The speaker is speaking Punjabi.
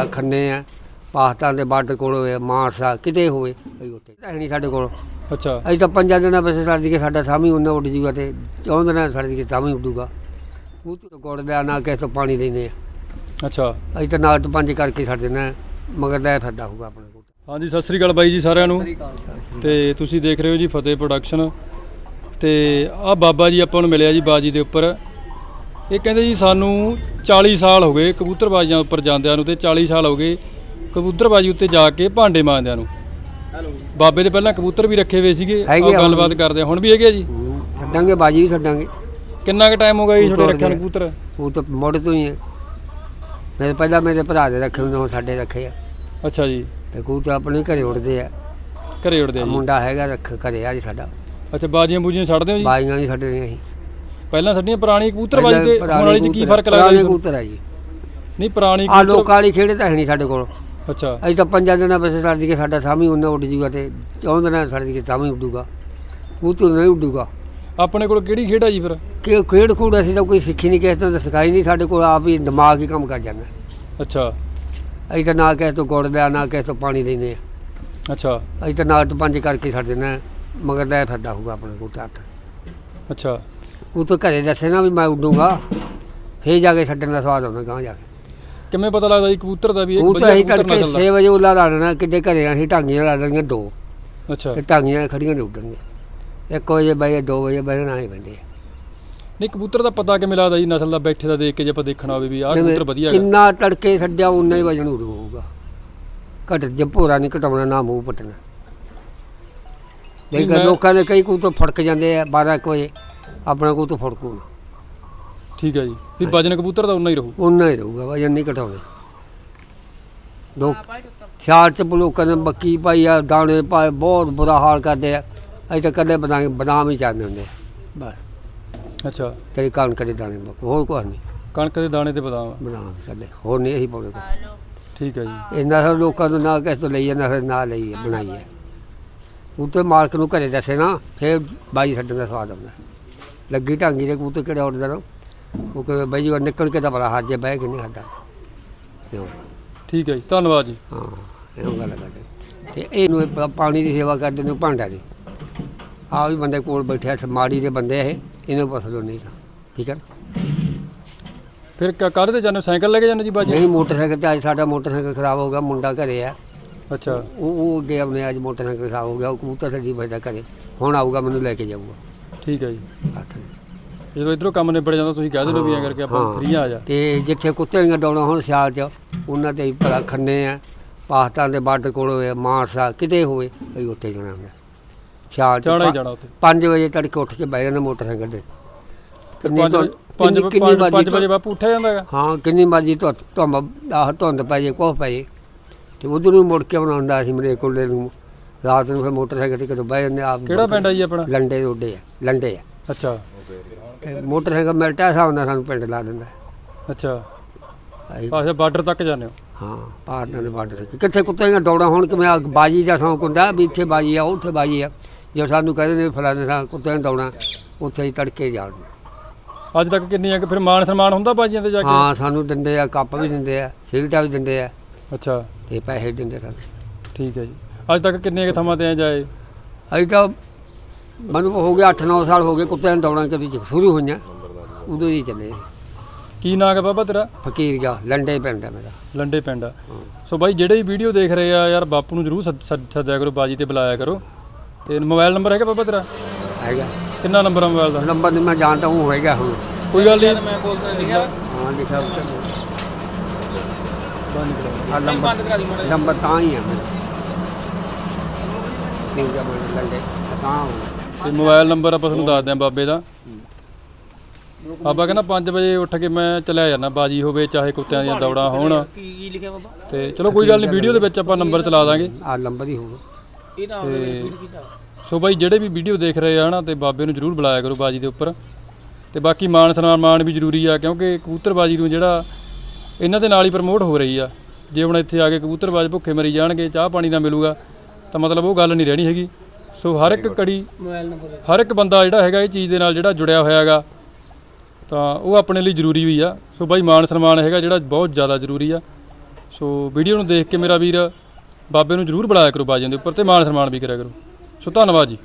ਭਲਾ ਖੰਨੇ ਆ ਪਾਕਿਸਤਾਨ ਦੇ ਬਾਰਡਰ ਕੋਲ ਹੋਵੇ ਮਾਰਸਾ ਕਿਤੇ ਹੋਵੇ ਅਸੀਂ ਉੱਥੇ ਹੈ ਨਹੀਂ ਸਾਡੇ ਕੋਲ। ਅੱਛਾ। ਅਸੀਂ ਤਾਂ ਪੰਜਾਂ ਦਿਨਾਂ ਪਿੱਛੇ ਛੱਡ ਕੇ ਸਾਡਾ ਸਾਮੀ ਉਹਨਾਂ ਉੱਡ ਜੂਗਾ ਤੇ ਚੌਂ ਦਿਨਾਂ ਛੱਡ ਕੇ ਸਾਮੀ ਉੱਡੂਗਾ। ਉਹ ਤੋਂ ਗੁੜ ਦਾ ਨਾ ਕਿਸੇ ਤੋਂ ਪਾਣੀ ਲੈਨੇ ਆ। ਅੱਛਾ। ਅਸੀਂ ਤਾਂ ਨਾਲ ਪੰਜ ਕਰਕੇ ਛੱਡ ਦਿੰਦੇ ਮਗਰ ਦਾ ਫਾਇਦਾ ਹੋਊਗਾ ਆਪਣੇ ਕੋਲ। ਹਾਂਜੀ ਸਤਿ ਸ੍ਰੀ ਅਕਾਲ ਬਾਈ ਜੀ ਸਾਰਿਆਂ ਨੂੰ। ਤੇ ਤੁਸੀਂ ਦੇਖ ਰਹੇ ਹੋ ਜੀ ਫਤਿਹ ਪ੍ਰੋਡਕਸ਼ਨ। ਤੇ ਆ ਬਾਬਾ ਜੀ ਆਪਾਂ ਨੂੰ ਮਿਲਿਆ ਜੀ ਬਾਜੀ ਦੇ ਉੱਪਰ। ਇਹ ਕਹਿੰਦੇ ਜੀ ਸਾਨੂੰ 40 ਸਾਲ ਹੋ ਗਏ ਕਬੂਤਰਬਾਜ਼ੀਆਂ ਉੱਪਰ ਜਾਂਦਿਆਂ ਨੂੰ ਤੇ 40 ਸਾਲ ਹੋ ਗਏ ਕਬੂਤਰਬਾਜੀ ਉੱਤੇ ਜਾ ਕੇ ਭਾਂਡੇ ਮਾਂਜਦਿਆਂ ਨੂੰ। ਬਾਬੇ ਦੇ ਪਹਿਲਾਂ ਕਬੂਤਰ ਵੀ ਰੱਖੇ ਹੋਏ ਸੀਗੇ ਹੁਣ ਗੱਲਬਾਤ ਕਰਦੇ ਹੁਣ ਵੀ ਹੈਗੇ ਜੀ? ਛੱਡਾਂਗੇ ਬਾਜੀ ਵੀ ਛੱਡਾਂਗੇ। ਕਿੰਨਾ ਕੁ ਟਾਈਮ ਹੋ ਗਿਆ ਜੀ ਤੁਹਾਡੇ ਰੱਖਿਆ ਨੂੰ। ਕਬੂਤਰ? ਉਹ ਤਾਂ ਮੁੜ ਤੋਂ ਹੀ ਹੈ। ਮੇਰੇ ਪਹਿਲਾਂ ਮੇਰੇ ਭਰਾ ਦੇ ਰੱਖੇ ਹੁੰਦੇ ਹੁਣ ਸਾਡੇ ਰੱਖੇ ਆ। ਅੱਛਾ ਜੀ। ਤੇ ਕਬੂਤਰ ਆਪਣੇ ਘਰੇ ਉੱਡਦੇ ਆ। ਘਰੇ ਉੜਦੇ ਆ ਮੁੰਡਾ ਹੈਗਾ ਰੱਖ ਘਰੇ ਆ ਜੀ ਸਾਡਾ। ਅੱਛਾ ਬਾਜੀਆਂ ਬੂਜੀਆਂ ਛੱਡਦੇ ਹੋ ਜੀ? ਬਾਜੀਆਂ ਵੀ ਸਾਡੇ ਨੇ ਅਸੀਂ ਪਹਿਲਾਂ ਸਾਡੀਆਂ ਪੁਰਾਣੀ ਕਬੂਤਰਬਾਜੀ ਤੇ ਹੁਣ ਵਾਲੀ ਚ ਕੀ ਕਬੂਤਰ- ਫ਼ਰਕ ਲੱਗਦਾ ਪੁਰਾਣੇ ਜੀ ਕਬੂਤਰ ਆ ਜੀ। ਨਹੀਂ ਪੁਰਾਣੀ ਆ ਲੋਕਾਂ ਵਾਲੀ ਖੇੜੇ ਤਾਂ ਹੈ ਨਹੀਂ ਸਾਡੇ ਕੋਲ। ਅੱਛਾ। ਅਸੀਂ ਤਾਂ ਪੰਜਾਂ ਦਿਨਾਂ ਪਿੱਛੇ ਛੱਡ ਕੇ ਸਾਡਾ ਸਾਮੀ ਉਹਨਾਂ ਉੱਡ ਜੂਗਾ ਤੇ ਚੌਂ ਦਿਨਾਂ ਛੱਡ ਕੇ ਸਾਮੀ ਉੱਡੂਗਾ। ਤੋਂ ਨਹੀਂ ਉੱਡੂਗਾ। ਆਪਣੇ ਕੋਲ ਕਿਹੜੀ ਖੇਡ ਆ ਜੀ ਫਿਰ? ਕਿ ਖੇਡ ਖੂਡ ਅਸੀਂ ਤਾਂ ਕੋਈ ਸਿੱਖੀ ਨਹੀਂ ਕਿਸੇ ਤੋਂ ਸਿਖਾਈ ਨਹੀਂ ਸਾਡੇ ਕੋਲ ਆਪ ਹੀ ਦਿਮਾਗ ਹੀ ਕੰਮ ਕਰ ਜਾਂਦਾ। ਅੱਛਾ। ਅਸੀਂ ਤਾਂ ਨਾ ਕਿਸੇ ਤੋਂ ਗੁੜ ਲਿਆ ਨਾ ਕਿਸੇ ਤੋਂ ਪਾਣੀ ਲੈਨੇ ਆ ਅੱਛਾ। ਅਸੀਂ ਤਾਂ ਨਾਲ ਪੰਜ ਕਰਕੇ ਛੱਡ ਦਿੰਦੇ ਮਗਰ ਦਾ ਫਾਇਦਾ ਹੋਊਗਾ ਆਪਣੇ ਕੋਲ ਤਾਂ ਅੱਛਾ। ਉਹ ਤਾਂ ਘਰੇ ਦੱਸੇ ਨਾ ਵੀ ਮੈਂ ਉੱਡੂਗਾ। ਫੇਰ ਜਾ ਕੇ ਛੱਡਣ ਦਾ ਸਵਾਦ ਆਉਂਦਾ ਗਾਂ ਜਾ ਕੇ। ਕਿਵੇਂ ਪਤਾ ਲੱਗਦਾ ਜੀ ਕਬੂਤਰ ਦਾ ਵੀ ਇੱਕ ਉਹ ਤਾਂ ਅਸੀਂ ਕਬੂਤਰ ਤੜਕੇ ਨਸਲ 6 ਵਜੇ ਉੱਲਾ ਲਾ ਕਿੱਡੇ ਘਰੇ ਅਸੀਂ ਢਾਂਗੀਆਂ ਲਾ ਦੋ। ਅੱਛਾ। ਤੇ ਢਾਂਗੀਆਂ ਖੜੀਆਂ ਨੇ ਉੱਡਣਗੇ 1 ਵਜੇ ਬਈ 2 ਵਜੇ ਬਹਿਣਾ ਹੀ ਪੈਂਦੇ ਨਹੀਂ ਕਬੂਤਰ ਦਾ ਪਤਾ ਕਿਵੇਂ ਲੱਗਦਾ ਜੀ ਨਸਲ ਦਾ ਬੈਠੇ ਦਾ ਦੇਖ ਕੇ ਜੇ ਆਪਾਂ ਦੇਖਣਾ ਹੋਵੇ ਵੀ ਆਹ ਕਬੂਤਰ ਵਧੀਆ ਕਿੰਨਾ ਤੜਕੇ ਛੱਡਿਆ ਉਨਾ ਹੀ ਵਜਨ ਉਡ ਹੋਊਗਾ। ਘਟ ਜੇ ਭੋਰਾ ਨਹੀਂ ਘਟਾਉਣਾ ਨਾ ਮੂੰਹ ਪਟਣਾ। ਦੇਖ ਲੋਕਾਂ ਦੇ ਕਈ ਕੂ ਤੋਂ ਫੜਕ ਜਾਂਦੇ ਆ 12 ਕੁ ਵਜੇ। ਆਪਣਾ ਕੂ ਤੋਂ ਫੜਕੂ ਨਾ। ਠੀਕ ਹੈ ਜੀ। ਵੀ ਵਜਨ ਕਬੂਤਰ ਦਾ ਉਨਾ ਹੀ ਰਹੂ। ਉਨਾ ਹੀ ਰਹੂਗਾ ਵਜਨ ਨਹੀਂ ਘਟਾਉਣੇ। ਲੋਕ ਸਿਆਲ ਚ ਲੋਕਾਂ ਨੇ ਬੱਕੀ ਪਾਈ ਆ ਦਾਣੇ ਪਾਏ ਬਹੁਤ ਬੁਰਾ ਹਾਲ ਕਰਦੇ ਆ। ਅਸੀਂ ਤਾਂ ਕਦੇ ਬਣਾ ਬਨਾਮ ਹੀ ਚਾਹੁੰਦੇ ਹੁੰਦੇ। ਬਸ। ਅੱਛਾ। ਕਦੇ ਕਾਣ ਕਦੇ ਦਾਣੇ ਮੁੱਕ, ਹੋਰ ਕੁਛ ਨਹੀਂ। ਕਣਕ ਦੇ ਦਾਣੇ ਤੇ ਬਦਾਮ ਬਨਾਮ ਕਦੇ ਹੋਰ ਨਹੀਂ ਅਸੀਂ ਪਾਉਣੇ। ਠੀਕ ਹੈ ਜੀ। ਇਹਨਾਂ ਸਭ ਲੋਕਾਂ ਨੂੰ ਨਾ ਕਿਸੇ ਤੋਂ ਲਈ ਜਾਂਦਾ ਫਿਰ ਨਾ ਲਈ ਹੈ, ਬਣਾਈ ਹੈ। ਉੱਤੇ ਮਾਲਕ ਨੂੰ ਘਰੇ ਦੱਸੇ ਨਾ ਫਿਰ ਬਾਈ ਛੱਡਣ ਦਾ ਸਵਾਦ ਆਉਂਦਾ। ਲੱਗੀ ਢਾਂਗੀ ਦੇ ਕਬੂਤਰ ਕਿਹੜਾ ਉੱਡਦਾ ਨਾ? ਉਹ ਕਹਿੰਦਾ ਬਾਈ ਜੀ ਨਿਕਲ ਕੇ ਤਾਂ ਬੜਾ ਹਾਜੇ ਬਹਿ ਕੇ ਨਹੀਂ ਸਾਡਾ ਇਉਂ। ਠੀਕ ਹੈ ਜੀ ਧੰਨਵਾਦ ਜੀ। ਹਾਂ ਇਹੋ ਗੱਲ ਕਰਦੇ ਤੇ ਇਹਨੂੰ ਇਹ ਪ- ਪਾਣੀ ਦੀ ਸੇਵਾ ਕਰਦੇ ਨੇ ਭਾਂਡਾ ਦੀ। ਆ ਵੀ ਬੰਦੇ ਕੋਲ ਬੈਠੇ ਆ ਮਾੜੀ ਦੇ ਬੰਦੇ ਇਹ ਇਹਨੂੰ ਪੁੱਛ ਲਓ ਨਹੀਂ ਤਾਂ। ਠੀਕ ਹੈ ਨਾ? ਫਿਰ ਕ- ਕਾਹਦੇ ਤੇ ਜਾਂਦੇ ਹੋ? ਸਾਈਕਲ ਲੈ ਕੇ ਜਾਂਦੇ ਜੀ ਬਾਜੀ ਨਹੀਂ ਮੋਟਰਸਾਈਕਲ ਤੇ ਅੱਜ ਸਾਡਾ ਮੋਟਰਸਾਈਕਲ ਖਰਾਬ ਹੋ ਗਿਆ ਮੁੰਡਾ ਘਰੇ ਆ। ਅੱਛਾ। ਉਹ ਉਹ ਅੱਗੇ ਆਪਣੇ ਅੱਜ ਮੋਟਰਸਾਈਕਲ ਖਰਾਬ ਹੋ ਗਿਆ ਉਹ ਕਬੂਤਰ ਸੱਜੀ ਬੈਠਾ ਘਰੇ। ਹੁਣ ਆਊਗਾ ਮੈਨੂੰ ਲੈ ਕੇ ਜਾਊਗਾ। ਠੀਕ ਹੈ ਜੀ। ਅੱਠ ਵਜੇ। ਜਦੋਂ ਇਧਰੋਂ ਕੰਮ ਨਿਬੜ ਜਾਂਦਾ ਤੁਸੀਂ ਕਹਿ ਦਿਓ ਵੀ ਐਂ ਕਰਕੇ ਆਪਾਂ ਹਾਂ। ਫਰੀ ਆ ਜਾ। ਤੇ ਜਿੱਥੇ ਕੁੱਤੇ ਦੀਆਂ ਡਾਉਣਾ ਹੁਣ ਸਿਆਲ ਚ ਉਹਨਾਂ ਤੇ ਭਲਾ ਖੰਨੇ ਆ। ਪਾਕਿਸਤਾਨ ਦੇ ਬਾਰਡਰ ਕੋਲ ਹੋਵੇ ਮਾਰਸਾ ਕਿਤੇ ਹੋਵੇ ਅਸੀਂ ਉੱਥੇ ਜਾਣਾ ਹੁੰਦਾ। ਸਿਆਲ ਚ ਜਾਣਾ ਹੀ ਜਾਣਾ ਉੱਥੇ। ਪੰਜ ਵਜੇ ਤੜਕੇ ਉੱਠ ਕੇ ਬਹਿ ਜਾਂਦੇ ਮੋਟਰਸਾਈਕਲ ਤੇ। ਕਿੰਨੀ ਮਰਜ਼ੀ ਪੰਜ ਵਜੇ ਬਾਪੂ ਉੱਠਿਆ ਜਾਂਦਾ ਹੈਗਾ। ਹਾਂ ਕਿੰਨੀ ਮਰਜ਼ੀ ਧੁੰਦ ਆਹ ਧੁੰਦ ਪੈ ਜੇ ਕੋਹ ਪੈ ਜੇ। ਤੇ ਉਧਰ ਨੂੰ ਮੁੜ ਕੇ ਆਉਣਾ ਹੁੰਦਾ ਸੀ ਮੇਰੇ ਕੋਲੇ ਨੂੰ। ਰਾਤ ਨੂੰ ਫਿਰ ਮੋਟਰਸਾਈਕਲ ਤੇ ਕਦੋਂ ਬਹਿ ਜਾਂਦੇ ਆਪ ਕਿਹੜਾ ਪਿੰਡ ਆ ਜੀ ਆਪਣਾ? ਲੰਡੇ ਰੋਡੇ ਆ ਲੰਡੇ ਆ। ਅੱਛਾ। ਤੇ ਮੋਟਰਸਾਈਕਲ ਮਿਲਟਾ ਹਿਸਾਬ ਨਾਲ ਸਾਨੂੰ ਪਿੰਡ ਲਾ ਦਿੰਦਾ। ਅੱਛਾ। ਅਸੀਂ- ਅੱਛਾ ਬਾਰਡਰ ਤੱਕ ਜਾਂਦੇ ਹੋ? ਹਾਂ ਪਾਰਟਨਰ ਦੇ ਬਾਰਡਰ ਤੇ ਕਿੱਥੇ ਕੁੱਤੇ ਦੀਆਂ ਦੌੜਾਂ ਹੁਣ ਕਿਵੇਂ ਆ ਬਾਜੀ ਦਾ ਸ਼ੌਂਕ ਹੁੰਦਾ ਵੀ ਇੱਥੇ ਬਾਜੀ ਆ ਉੱਥੇ ਬਾਜੀ ਆ। ਜੇ ਸਾਨੂੰ ਕਹਿੰਦੇ ਨੇ ਫਲਾਣੇ ਥਾਂ ਕੁੱਤੇ ਦੀਆਂ ਦੌੜਾਂ ਉੱਥੇ ਹੀ ਤੜਕੇ ਜਾਣ। ਅੱਜ ਤੱਕ ਕਿੰਨੀਆਂ ਕਿ ਫਿਰ ਮਾਨ ਸਨਮਾਨ ਹੁੰਦਾ ਬਾਜੀਆਂ ਤੇ ਜਾ ਕੇ? ਹਾਂ ਸਾਨੂੰ ਦਿੰਦੇ ਆ ਕੱਪ ਵੀ ਦਿੰਦੇ ਆ ਸਿਗਰਟਾਂ ਵੀ ਦਿੰਦੇ ਆ। ਅੱਛਾ। ਤੇ ਪੈਸੇ ਦਿੰਦੇ ਸਾਨੂੰ। ਠੀਕ ਹੈ ਜੀ। ਅੱਜ ਤੱਕ ਕਿੰਨੀਆਂ ਕੁ ਥਾਵਾਂ ਤੇ ਐਂ ਜਾਏ? ਅਸੀਂ ਤਾਂ ਮੈਨੂੰ ਹੋ ਗਿਆ 8-9 ਸਾਲ ਹੋ ਗਏ ਕੁੱਤਿਆਂ ਦੀਆਂ ਦੌੜਾਂ ਕਦੀ ਸ਼ੁਰੂ ਹੋਈਆਂ ਉਦੋਂ ਹੀ ਚੱਲੇ। ਕੀ ਨਾਂ ਹੈ ਬਾਬਾ ਤੇਰਾ? ਫਕੀਰ ਜਾ ਲੰਡੇ ਪਿੰਡ ਆ ਮੇਰਾ। ਲੰਡੇ ਪਿੰਡ। ਆ ਸੋ ਬਾਈ ਜਿਹੜੇ ਵੀ ਵੀਡੀਓ ਦੇਖ ਰਹੇ ਆ ਯਾਰ ਬਾਪੂ ਨੂੰ ਜਰੂਰ ਸੱਦ- ਸੱਦ- ਸੱਦਿਆ ਕਰੋ ਬਾਜੀ ਤੇ ਬੁਲਾਇਆ ਕਰੋ। ਤੇ ਮੋਬਾਈਲ ਨੰਬਰ ਹੈਗਾ ਬਾਬਾ ਤੇਰਾ? ਹੈਗਾ। ਕਿੰਨਾ ਨੰਬਰ ਆ ਮੋਬਾਈਲ ਦਾ? ਨੰਬਰ ਨਹੀਂ ਮੈਂ ਜਾਣਦਾ ਹੂੰ ਹੋਏਗਾ ਹੁਣ ਕੋਈ ਗੱਲ ਨਹੀਂ। ਹਾਂ ਲਿਖਿਆ ਉੱਤੇ। ਆ ਨੰਬਰ ਨੰਬਰ ਤਾਂ ਹੀ ਆ। ਮੇਰਾ ਬੋਲ ਲੰਡੇ ਤਾਂ ਮੋਬਾਈਲ ਨੰਬਰ ਆਪਾਂ ਤੁਹਾਨੂੰ ਦੱਸ ਦਿਆਂ ਬਾਬੇ ਦਾ। ਬਾਬਾ ਕਹਿੰਦਾ 5 ਵਜੇ ਉੱਠ ਕੇ ਮੈਂ ਚਲਿਆ ਜਾਂਦਾ ਬਾਜੀ ਹੋਵੇ ਚਾਹੇ ਕੁੱਤਿਆਂ ਦੀਆਂ ਦੌੜਾਂ ਹੋਣ। ਕੀ ਕੀ ਲਿਖਿਆ ਬਾਬਾ? ਤੇ ਚਲੋ ਕੋਈ ਗੱਲ ਨਹੀਂ ਵੀਡੀਓ ਦੇ ਵਿੱਚ ਆਪਾਂ ਨੰਬਰ ਚਲਾ ਦਾਂਗੇ। ਆ ਨੰਬਰ ਹੀ ਹੋਊਗਾ। ਇਹ ਨਾ ਸੋ ਬਾਈ ਜਿਹੜੇ ਵੀ ਵੀਡੀਓ ਦੇਖ ਰਹੇ ਆ ਹਨਾ ਤੇ ਬਾਬੇ ਨੂੰ ਜਰੂਰ ਬੁਲਾਇਆ ਕਰੋ ਬਾਜੀ ਦੇ ਉੱਪਰ। ਤੇ ਬਾਕੀ ਮਾਨ ਸਨਮਾਨ ਮਾਨ ਵੀ ਜ਼ਰੂਰੀ ਆ ਕਿਉਂਕਿ ਕਬੂਤਰਬਾਜੀ ਨੂੰ ਜਿਹੜਾ ਇਹਨਾਂ ਦੇ ਨਾਲ ਹੀ ਪ੍ਰਮੋਟ ਹੋ ਰਹੀ ਆ। ਜੇ ਹੁਣ ਇੱਥੇ ਆ ਕੇ ਕਬੂਤਰਬਾਜ਼ ਭੁੱਖੇ ਮਰੀ ਜਾਣਗੇ ਚਾਹ ਪਾਣੀ ਨਾ ਮਿਲੂਗਾ ਤਾਂ ਮਤਲਬ ਉਹ ਗੱਲ ਨਹੀਂ ਰਹਿਣੀ ਹੈਗੀ। ਸੋ ਹਰ ਇੱਕ ਕੜੀ ਮੋਬਾਈਲ ਨੰਬਰ ਹਰ ਇੱਕ ਬੰਦਾ ਜਿਹੜਾ ਹੈਗਾ ਇਹ ਚੀਜ਼ ਦੇ ਨਾਲ ਜਿਹੜਾ ਜੁੜਿਆ ਹੋਇਆ ਹੈਗਾ ਤਾਂ ਉਹ ਆਪਣੇ ਲਈ ਜ਼ਰੂਰੀ ਵੀ ਆ। ਸੋ ਬਾਈ ਮਾਨ ਸਨਮਾਨ ਹੈਗਾ ਜਿਹੜਾ ਬਹੁਤ ਜ਼ਿਆਦਾ ਜ਼ਰੂਰੀ ਆ। ਸੋ ਵੀਡੀਓ ਨੂੰ ਦੇਖ ਕੇ ਮੇਰਾ ਵੀਰ ਬਾਬੇ ਨੂੰ ਜਰੂਰ ਬੁਲਾਇਆ ਕਰੋ ਬਾਜੀਆਂ ਦੇ ਉੱਪਰ ਤੇ ਮਾਨ ਸਨਮਾਨ ਵੀ ਕਰਿਆ ਕਰੋ। ਸੋ ਧੰਨਵਾਦ ਜੀ।